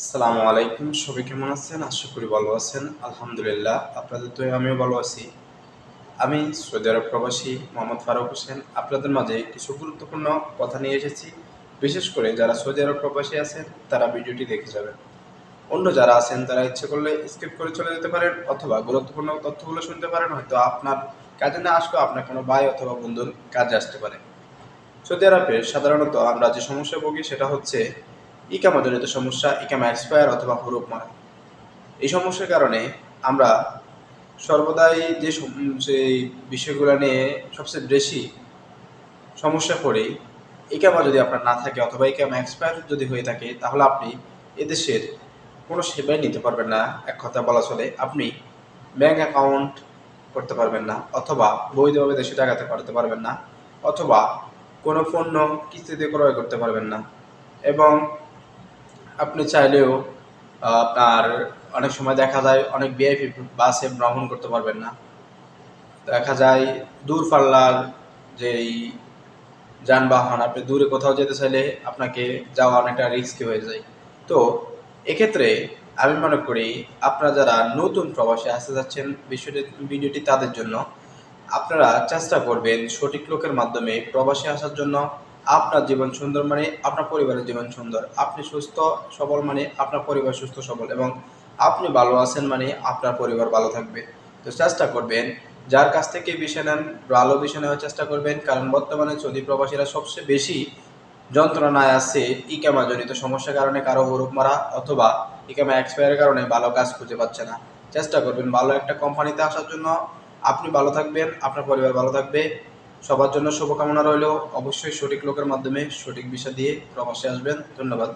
আসসালামু আলাইকুম, সবাই কেমন আছেন? আশা করি ভালো আছেন। আলহামদুলিল্লাহ, আপনাদের তো আমিও ভালো আছি। আমি সৌদি আরব প্রবাসী মোহাম্মদ ফারুক হোসেন। আপনাদের মাঝে কিছু গুরুত্বপূর্ণ কথা নিয়ে এসেছি। বিশেষ করে যারা সৌদি আরব প্রবাসী আছেন, তারা ভিডিওটি দেখে যাবেন। অন্য যারা আছেন, তারা ইচ্ছে করলে স্কিপ করে চলে যেতে পারেন অথবা গুরুত্বপূর্ণ তথ্যগুলো শুনতে পারেন। হয়তো আপনার কাজে না আসলেও আপনার কোনো ভাই অথবা বন্ধুর কাজে আসতে পারে। সৌদি আরবে সাধারণত আমরা যে সমস্যা ভুগি, সেটা হচ্ছে ইকামা জনিত সমস্যা, ইকামা এক্সপায়ার অথবা হরুপ মারা। এই সমস্যার কারণে আমরা সর্বদাই যে সেই বিষয়গুলো নিয়ে সবচেয়ে বেশি সমস্যা পড়ি, ইকামা যদি আপনার না থাকে অথবা ইকামা এক্সপায়ার যদি হয়ে থাকে, তাহলে আপনি এদেশের কোনো সেবাই নিতে পারবেন না। এক কথা বলা চলে, আপনি ব্যাংক অ্যাকাউন্ট করতে পারবেন না, অথবা বৈধভাবে দেশে টাকাতে পাঠাতে পারবেন না, অথবা কোনো পণ্য কিস্তিতে ক্রয় করতে পারবেন না। এবং আপনি চাইলেও আপনার অনেক সময় দেখা যায় অনেক ভিআইপি বাসে ভ্রমণ করতে পারবেন না। দেখা যায় দূর পাল্লার যেই যানবাহন, আপনি দূরে কোথাও যেতে চাইলে আপনাকে যাওয়া অনেকটা রিস্কি হয়ে যায়। তো এক্ষেত্রে আমি মনে করি, আপনারা যারা নতুন প্রবাসে আসতে যাচ্ছেন, বিষয়টি, ভিডিওটি তাদের জন্য, আপনারা চেষ্টা করবেন সঠিক লোকের মাধ্যমে প্রবাসে আসার জন্য আপনার জীবন সুন্দর মানে আপনার পরিবারের জীবন সুন্দর। আপনি সুস্থ, সবল মানে আপনার পরিবার সুস্থ, সবল এবং আপনি ভালো আছেন মানে আপনার পরিবার ভালো থাকবে। তো চেষ্টা করবেন, যার কাছ থেকে বিষয় নেন, ভালো বিষয় নেওয়ার চেষ্টা করবেন, কারণ বর্তমানে সৌদি প্রবাসীরা সবচেয়ে বেশি যন্ত্রণায় আছে ইকামা জনিত সমস্যার কারণে কারও হরুপ মারা অথবা ইকামা এক্সপায়ারের কারণে ভালো কাজ খুঁজে পাচ্ছে না। চেষ্টা করবেন ভালো একটা কোম্পানিতে আসার জন্য। আপনি ভালো থাকবেন, আপনার পরিবার ভালো থাকবে। সবার জন্য শুভকামনা রইল। অবশ্যই সঠিক লোকের মাধ্যমে সঠিক বিষয় দিয়ে প্রবাসে আসবেন। ধন্যবাদ।